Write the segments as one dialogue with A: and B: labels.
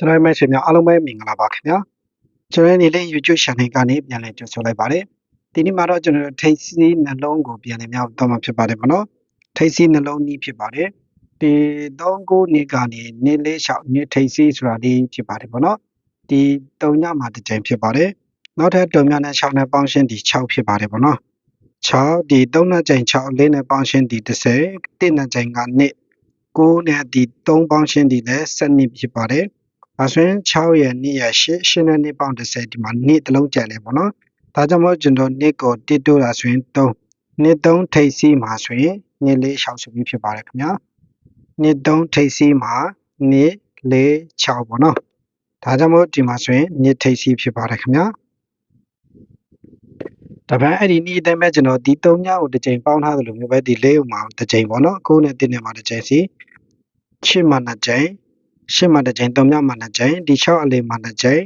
A: ကျွန်တော်ရဲ့မိတ်ဆွေများအားလုံးပဲမင်္ဂလာပါခင်ဗျာကျွန်တော်ရဲ့နေလေး YouTube channel ကနေပြန်လည်ကြိုဆိုလိုက်ပါတယ်ဒီနေ့မှာတော့ကျွန်တော်တို့ထိတ်စီးနှလုံးကိုပြန်လည်မြောက်တော့မှာဖြစ်ပါတယ်ဗောနော်ထိတ်စီးနှလုံးနည်းဖြစ်ပါတယ်ဒီ39နှစ်ကနေနေလေးလျှောက်နေထိတ်စီးဆိုတာလေးဖြစ်ပါတယ်ဗောနော်ဒီ3ညမှာတစ်ကြိမ်ဖြစ်ပါတယ်နောက်ထပ်3ညနဲ့6နဲ့ပေါင်းရှင်းဒီ6ဖြစ်ပါတယ်ဗောနော်6ဒီ3နဲ့ကြိမ်6လေးနဲ့ပေါင်းရှင်းဒီ30 1နဲ့ကြိမ်က2 9နဲ့ဒီ3ပေါင်းရှင်းဒီလည်း7ဖြစ်ပါတယ် ဒါဆိုရင်6ရဲ့2ရဲ့8 8နဲ့2ပေါင်း30ဒီမှာ2တစ်လုံးကျန်တယ်ပေါ့နော်ဒါကြောင့်မို့ကျွန်တော်2ကိုတစ်တိုးတာဆိုရင်3 2 3ထိပ်စီးမှာဆိုရင်2လေး6ဆိုပြီးဖြစ်ပါတယ်ခင်ဗျာ2 3ထိပ်စီးမှာ2 4 6ပေါ့နော်ဒါကြောင့်မို့ဒီမှာဆိုရင်2ထိပ်စီးဖြစ်ပါတယ်ခင်ဗျာဒါပေမဲ့အဲ့ဒီနေ့အတိုင်းပဲကျွန်တော်ဒီ3ညကိုတစ်ချိန်ပေါင်းထားသလိုမျိုးပဲဒီ4ဥမှာတစ်ချိန်ပေါ့နော်9နဲ့1နဲ့မှာတစ်ချိန်စီ8မှာ2ချိန် ရှစ်မှာတစ်ကြိမ်သုံးမြမှာတစ်ကြိမ်ဒီ6အလေးမှာတစ်ကြိမ်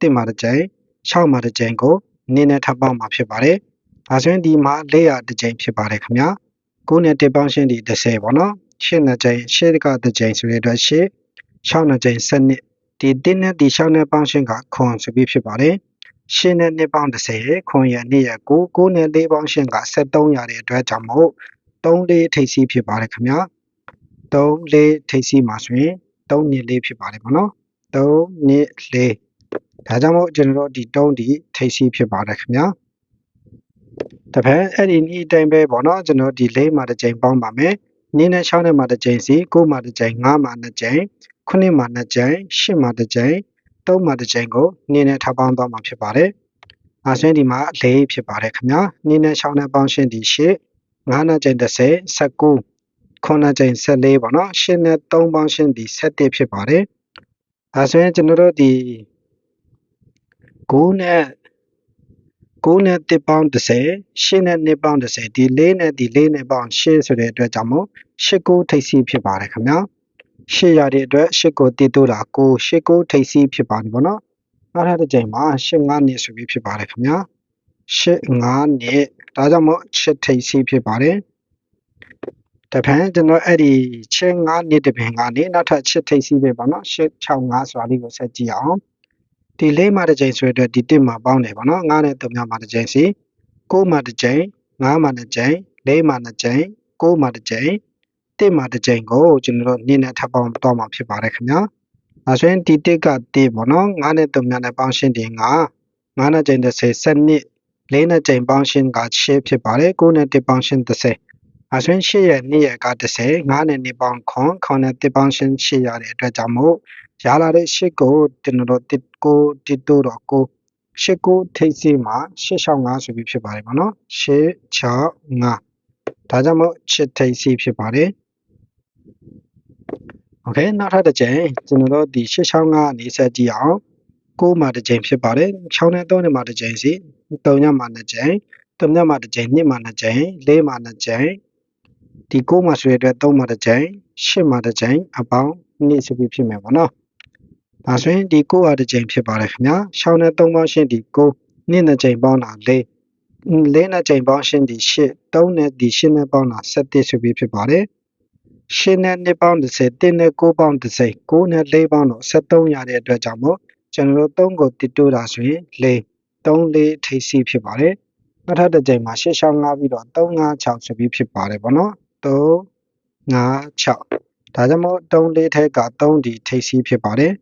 A: တစ်မှာတစ်ကြိမ်6မှာတစ်ကြိမ်ကိုနင်းနဲ့ထပ်ပေါင်းမှာဖြစ်ပါတယ်။ဒါဆိုရင်ဒီမှာ400တစ်ကြိမ်ဖြစ်ပါတယ်ခင်ဗျာ။9နဲ့တစ်ပေါင်းရှင်းဒီ30ပေါ့နော်။8နဲ့ကြိမ်8ကတစ်ကြိမ်ဆိုတဲ့အတွက်8 6နဲ့ကြိမ်7နှစ်ဒီ1နဲ့ဒီ6နဲ့ပေါင်းရှင်းကခွန်ဆိုပြီးဖြစ်ပါတယ်။ရှင်းနဲ့နှစ်ပေါင်း30ခွန်ရနှစ်ရ9 9နဲ့4ပေါင်းရှင်းက73ရတဲ့အတွက်ကြောင့်မို့3လေးထိပ်စီးဖြစ်ပါတယ်ခင်ဗျာ။3လေးထိပ်စီးမှာဆိုရင် 3နှစ်လေးဖြစ်ပါတယ်ပေါ့နော်3နှစ်လေးဒါကြောင့်မို့ကျွန်တော်တို့ဒီ3ဒီထိပ်စီးဖြစ်ပါတယ်ခင်ဗျာတပည့်အဲ့ဒီဤအတိုင်းပဲပေါ့နော်ကျွန်တော်ဒီ၄မှာတစ်ကြိမ်ပေါင်းပါမယ်နင်းနဲ့6နဲ့မှာတစ်ကြိမ်စီ9မှာတစ်ကြိမ်9မှာနှစ်ကြိမ်9မှာနှစ်ကြိမ်10မှာတစ်ကြိမ်3မှာတစ်ကြိမ်ကိုနင်းနဲ့ထပ်ပေါင်းသွားမှာဖြစ်ပါတယ်။အဲဆိုရင်ဒီမှာ၄ဖြစ်ပါတယ်ခင်ဗျာ။နင်းနဲ့6နဲ့ပေါင်းရှင်းဒီ8 9နဲ့ကြိမ်30 19 ခုနှစ်ကြိမ်14ပေါ့နော်ရှင်းနဲ့3ပေါင်းရှင်းဒီ17ဖြစ်ပါတယ်အဲဆိုရင်ကျွန်တော်တို့ဒီ9နဲ့9နဲ့1ပေါင်း30ရှင်းနဲ့2ပေါင်း30ဒီ4နဲ့ဒီ4နဲ့ပေါင်းရှင်းဆိုတဲ့အတွက်ကြောင့်မို့8ကိုထိပ်စီးဖြစ်ပါတယ်ခင်ဗျာ8ရတဲ့အတွက်8ကိုတည်တိုးတာ9 8ကိုထိပ်စီးဖြစ်ပါတယ်ပေါ့နော်နောက်ထပ်တစ်ကြိမ်မှာ8 5နှစ်ဆိုပြီးဖြစ်ပါတယ်ခင်ဗျာ8 5နှစ်ဒါကြောင့်မို့8ထိပ်စီးဖြစ်ပါတယ် တပန်းကျွန်တော်အဲ့ဒီချက်9နှစ်တပင်ကနေနောက်ထပ်ချက်ထိပ်စီးပဲပေါ့နော်ရှစ်65ဆိုတာလေးကိုဆက်ကြည့်အောင်ဒီလေးမှတစ်ကြိမ်ဆိုတဲ့ဒီတစ်မှာပေါင်းတယ်ပေါ့နော်9နဲ့3ညမှာတစ်ကြိမ်စီ9မှာတစ်ကြိမ်9မှာတစ်ကြိမ်4မှာတစ်ကြိမ်9မှာတစ်ကြိမ်တစ်မှာတစ်ကြိမ်ကိုကျွန်တော်တို့နည်းနဲ့ထပ်ပေါင်းတော့မှာဖြစ်ပါတယ်ခင်ဗျာအဲဆိုရင်ဒီတစ်ကတစ်ပေါ့နော်9နဲ့3ညနဲ့ပေါင်းရှင်းတယ်9 9နဲ့ကြိမ်30 7နှစ်4နဲ့ကြိမ်ပေါင်းရှင်းက6ဖြစ်ပါတယ်9နဲ့1ပေါင်းရှင်း30 အဆွင်း8ရဲ့2ရဲ့က30 9နဲ့2ပေါင်းခွန်ခွန်နဲ့1ပေါင်းရှင်း8ရတဲ့အတွက်ကြောင့်မို့ရလာတဲ့8ကိုကျွန်တော်တို့1ကို1တို့တော့ကို8ကိုထိပ်စီမှာ865ဆိုပြီးဖြစ်ပါတယ်ပေါ့နော်865ဒါကြောင့်မို့8ထိပ်စီဖြစ်ပါတယ်โอเคနောက်ထပ်တစ်ချိန်ကျွန်တော်တို့ဒီ865ကနေဆက်ကြည့်အောင်9မှာတစ်ချိန်ဖြစ်ပါတယ်6နဲ့3နဲ့မှာတစ်ချိန်စီ3ညမှာတစ်ချိန်3ညမှာတစ်ချိန်2မှာတစ်ချိန်4မှာတစ်ချိန် ဒီ9မှာဆိုရတဲ့3မှာတစ်ချိန်10မှာတစ်ချိန်အပေါင်း2ဆိုပြီးဖြစ်မယ်ပေါ့နော်။ဒါဆိုရင်ဒီ9ဟာတစ်ချိန်ဖြစ်ပါတယ်ခင်ဗျာ။ရှောင်းနဲ့3ပေါင်းရှင်းဒီ9 2နဲ့ချိန်ပေါင်းတာ4 4နဲ့ချိန်ပေါင်းရှင်းဒီ8 3နဲ့ဒီ8နဲ့ပေါင်းတာ7ဆိုပြီးဖြစ်ပါတယ်။8နဲ့2ပေါင်း30 1နဲ့9ပေါင်း30 9နဲ့4ပေါင်းတော့73ရတဲ့အတွက်ကြောင့်မို့ကျွန်တော်တို့3ကိုတစ်တိုးတာဆိုရင်4 3 4ထိပ်စီးဖြစ်ပါတယ်။နောက်ထပ်တစ်ချိန်မှာ8ရှောင်း5ပြီးတော့3 5 6ဆိုပြီးဖြစ်ပါတယ်ပေါ့နော် 3 5 6ဒါကြောင့်မို့3လေးထက်က3ဒီထိပ်စီးဖြစ်ပါတယ်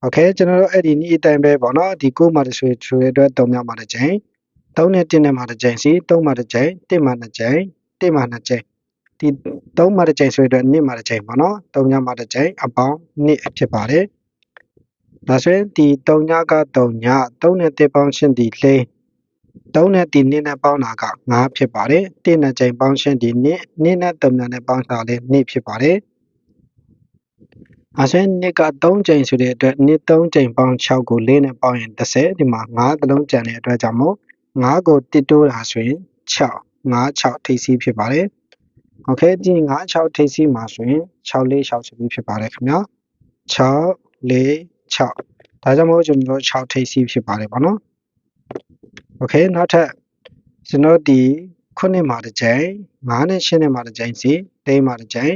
A: โอเคကျွန်တော်တို့အဲ့ဒီနေ့အတိုင်းပဲပေါ့နော်ဒီ9မှာတစ်ဆွေဆွေအတွက်3မြောက်မှာတစ်ချိန်3နဲ့1နဲ့မှာတစ်ချိန်စီ3မှာတစ်ချိန်1မှာတစ်ချိန်1မှာနှစ်ချိန်ဒီ3မှာတစ်ချိန်ဆွေအတွက်2မှာတစ်ချိန်ပေါ့နော်3မြောက်မှာတစ်ချိန်အပေါင်း2ဖြစ်ပါတယ်ဒါဆိုရင်ဒီ3ညက3ည3နဲ့1ပေါင်းရှင်းဒီလေး 3နဲ့ဒီ2နဲ့ပေါင်းတာက9ဖြစ်ပါတယ်။1နဲ့ချိန်ပေါင်းခြင်းဒီ2 2နဲ့3နဲ့ပေါင်းတာလည်း2ဖြစ်ပါတယ်။အစင်း2က3ချိန်ဆိုတဲ့အတွက်2 3ချိန်ပေါင်း6ကို4နဲ့ပေါင်းရင်30ဒီမှာ9သလုံးကျန်တဲ့အတွက်ကြောင့်မို့9ကို1တိုးတာဆိုရင်6 9 6ထိပ်စီးဖြစ်ပါတယ်။ Okay ဒီ9 6ထိပ်စီးမှာဆိုရင်6 4 6ဆိုပြီးဖြစ်ပါတယ်ခင်ဗျာ။6 4 6ဒါကြောင့်မို့ကျွန်တော်တို့6ထိပ်စီးဖြစ်ပါတယ်ပေါ့နော်။ โอเคနောက်ထပ်ကျွန်တော်ဒီခုနှစ်မှာတစ်ကြိမ်9နဲ့10နဲ့မှာတစ်ကြိမ်စီ3မှာတစ်ကြိမ်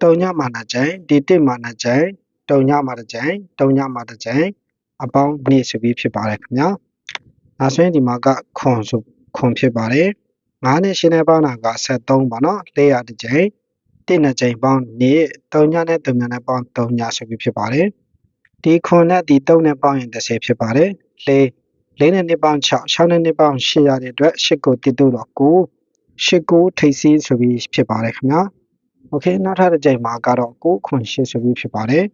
A: 3ညမှာတစ်ကြိမ်ဒီ1မှာတစ်ကြိမ် တုံညမှာတစ်ကြိမ်တုံညမှာတစ်ကြိမ်အပေါင်း2ဆိုပြီးဖြစ်ပါတယ်ခင်ဗျာဒါဆိုရင်ဒီမှာကခွန်ဆိုခွန်ဖြစ်ပါတယ်9နဲ့ရှင်းနဲ့ပေါင်းတာက73ပါနော်400တစ်ကြိမ်1နဲ့ကြိမ်ပေါင်း2တုံညနဲ့တုံညနဲ့ပေါင်း3ညဆိုပြီးဖြစ်ပါတယ်ဒီခွန်နဲ့ဒီ3နဲ့ပေါင်းရင်30ဖြစ်ပါတယ်4 4နဲ့2ပေါင်း6 6နဲ့2ပေါင်း8ရတဲ့အတွက်8ကိုတစ်တို့တော့9 8ကိုထိပ်စီးဆိုပြီးဖြစ်ပါတယ်ခင်ဗျာโอเคနောက်ထပ်တစ်ကြိမ်မှာကတော့9ခွန်8ဆိုပြီးဖြစ်ပါတယ်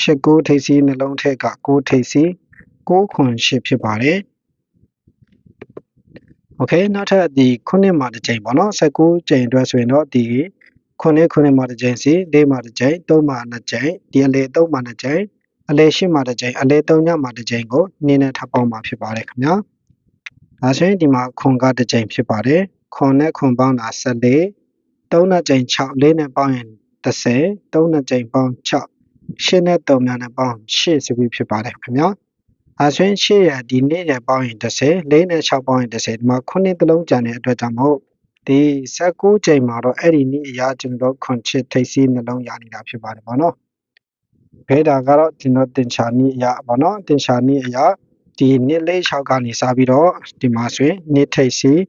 A: 8ကိုထိပ်စီးနှလုံးထက်က9ထိပ်စီး9ခွန်8ဖြစ်ပါတယ်โอเคနောက်ထပ်ဒီခုနှစ်မှာတစ်ကြိမ်ပေါ့နော်19ကြိမ်အတွက်ဆိုရင်တော့ဒီခုနှစ်ခုနှစ်မှာတစ်ကြိမ်စီ၄မှာတစ်ကြိမ်၃မှာနှစ်ကြိမ်ဒီအလေ၃မှာနှစ်ကြိမ် အလေ၈မှာတစ်ကြိမ်အလေ၃ညမှာတစ်ကြိမ်ကိုနင်းနဲ့ထပ်ပေါင်းမှာဖြစ်ပါတယ်ခင်ဗျာဒါဆိုရင်ဒီမှာခွန်ကတစ်ကြိမ်ဖြစ်ပါတယ်ခွန်နဲ့ခွန်ပေါင်းတာ14 3နဲ့ကြိမ်6 4နဲ့ပေါင်းရင်30 3နဲ့ကြိမ်ပေါင်း6 8နဲ့3များနဲ့ပေါင်း8ဆိုပြီးဖြစ်ပါတယ်ခင်ဗျာအဲဆိုရင်8ရဒီနေ့ရပေါင်းရင်30 4နဲ့6ပေါင်းရင်30ဒီမှာ9တလုံးကျန်တဲ့အတွက်ကြောင့်မို့ဒီ19ကြိမ်မှာတော့အဲ့ဒီနေ့အရာကျွန်တော်ခွန်ချစ်ထိပ်စီးနှလုံးရနေတာဖြစ်ပါတယ်ဗောနော် ဘဲတာကတော့ကျွန်တော်တင်ချာနည်းအရာဗောနော်တင်ချာနည်းအရာဒီနှစ်လေး6ကနေစပြီးတော့ဒီမှာဆိုရင်နှစ်ထိပ်စီး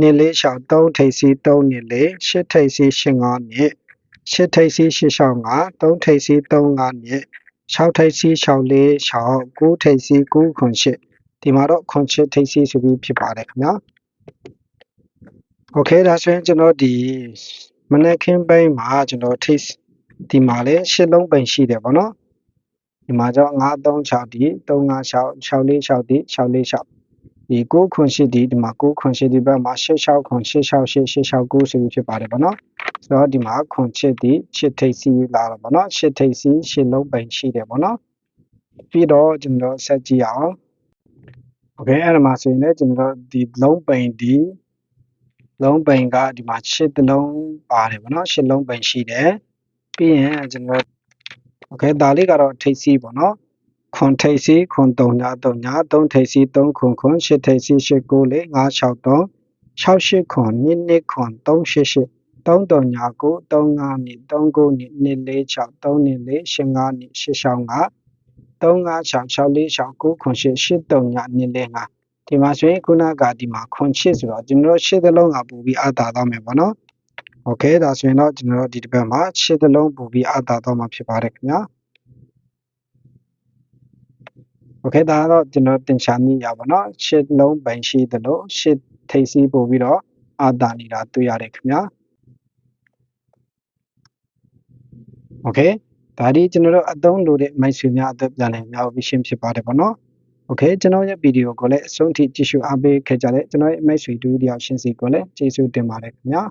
A: နှစ်လေး6 3ထိပ်စီး3နှစ်လေး8ထိပ်စီး8 5နှစ်8ထိပ်စီး8 6 5 3ထိပ်စီး3 5နှစ်6ထိပ်စီး6 4 6 9ထိပ်စီး9ခွန်8ဒီမှာတော့ခွန်8ထိပ်စီးဆိုပြီးဖြစ်ပါတယ်ခင်ဗျာโอเคဒါဆိုရင်ကျွန်တော်ဒီမနက်ခင်းပိုင်းမှာကျွန်တော်ထိပ် ဒီမှာလေရှစ်လုံးပိန်ရှိတယ်ဗောနော်ဒီမှာကြောင့်936ဒီ356 646ဒီ646ဒီ9ခွန်8ဒီဒီမှာ9ခွန်8ဒီဘက်မှာ86ခွန်868 869ဆိုပြီးဖြစ်ပါတယ်ဗောနော်ဆိုတော့ဒီမှာခွန်8ဒီ8ထိပ်စီလာတော့ဗောနော်8ထိပ်စီ8လုံးပိန်ရှိတယ်ဗောနော်ပြီးတော့ကျွန်တော်ဆက်ကြည့်အောင်โอเคအဲ့ဒါမှာဆိုရင်လည်းကျွန်တော်ဒီလုံးပိန်ဒီလုံးပိန်ကဒီမှာ8တလုံးပါတယ်ဗောနော်8လုံးပိန်ရှိတယ် ပြီးရင်ကျွန်တော် okay ဒါလေးကတော့ထိပ်စီးပေါ့နော်ခွန်ထိပ်စီးခွန်၃ည၃ည၃ထိပ်စီး၃ခွန်ခွန်၈ထိပ်စီး၈၉၄၅၆၃၆၈ခွန်၂၂ခွန်၃၈၈၃၃ည၉၃၅နေ၃၉နေ၂၄၆၃နေ၄၈၅နေ၈၆၅3566469983ည105ဒီမှာဆိုရင်ခုနကဒီမှာခွန်ချစ်ဆိုတော့ကျွန်တော်ရှစ်သလုံးကပို့ပြီးအတာသွားမယ်ပေါ့နော် โอเคဒါဆိုရင်တော့ကျွန်တော်တို့ဒီတစ်ပတ်မှာရှစ်သလုံးပူပြီးအတာသွားမှာဖြစ်ပါတယ်ခင်ဗျာโอเคဒါတော့ကျွန်တော်တင်ချာနေရပါတော့ရှစ်လုံးပိုင်ရှိသလိုရှစ်ထိပ်စီးပို့ပြီးတော့အာတာနေတာတွေ့ရတယ်ခင်ဗျာโอเคဒါဒီကျွန်တော်တို့အသုံးလိုတဲ့မိုက်ဆွေများအသက်ပြန်လည်များပြီးရှင်းဖြစ်ပါတယ်ပေါ့နော်โอเคကျွန်တော်ရဲ့ဗီဒီယိုကိုလည်းအဆုံးထိကြည့်ရှုအားပေးခဲ့ကြတဲ့ကျွန်တော်ရဲ့မိတ်ဆွေတူတယောက်ရှင်းစီကိုလည်းကျေးဇူးတင်ပါတယ်ခင်ဗျာ